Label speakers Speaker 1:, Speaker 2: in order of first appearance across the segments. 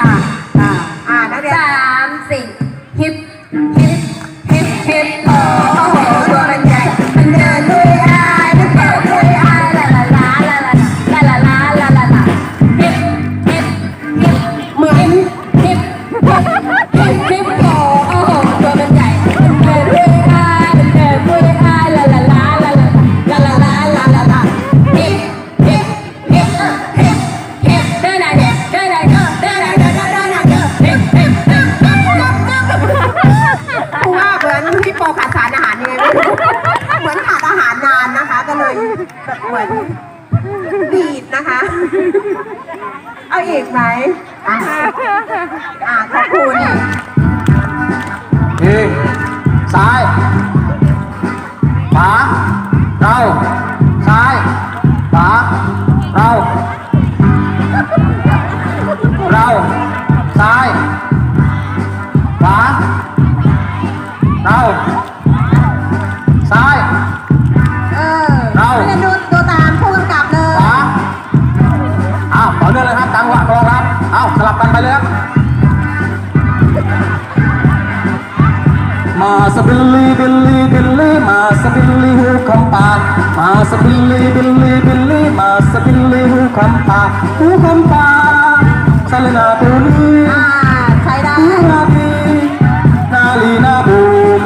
Speaker 1: อ่านสามสี่ แบบเหมือนดีดนะคะ เอาอีกไหมอะอะขอบคุณ
Speaker 2: ดีซ้ายขวาเรา
Speaker 1: มา
Speaker 2: สบิลลี่บิลลี่บิลลี่มาสบิลลี่หูคำปามาสบิลลี่บิลลี่บิลลี่มาสบิลลี่หูคำปาหูคำปาซาเลนาปูนี
Speaker 1: ใช้ได้
Speaker 2: หูนาบีนาลีนาบูม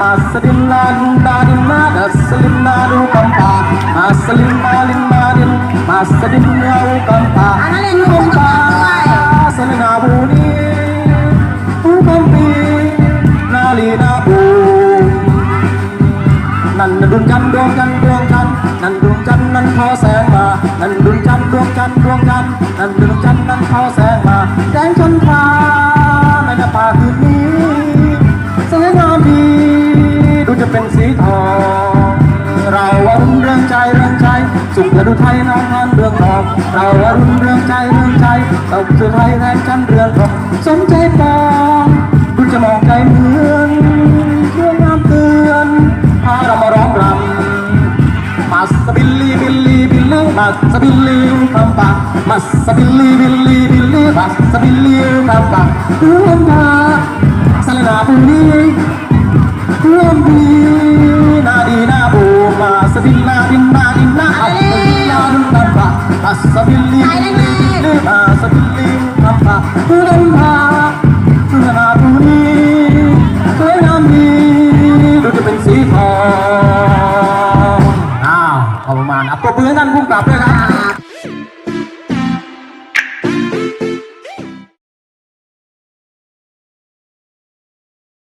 Speaker 2: มาสดินนาดินนาดินนาดัสลินนาดูคำปามาสลินมาลินมาดินมาสดินนาหูคำปา
Speaker 1: อันนั้นเรียนรู้ผู้กำกับด้วย
Speaker 2: ซาเลนาบูนีหูคำปี นั่นดวงจันทร์ดวงจันทร์ดวงจันทร์นั่นดวงจันทร์นั้นขอแสงมา นั่นดวงจันทร์ดวงจันทร์ดวงจันทร์นั่นดวงจันทร์นั้นขอแสงมาแสงจันทราในหน้าป่าคืนนี้สวยงามดีดูจะเป็นสีทองเราอรุณเรื่องใจเรื่องใจสุขและดูไทยน้องงานเรื่องทองเราอรุณเรื่องใจเรื่องใจสุขสุดไทยแทนจันทร์เรื่องทองสมใจปอ บิลลี่มาสบิลลี่คำปากมาสบิลลี่บิลลี่บิลลี่มาสบิลลี่คำปากเพื่อนพ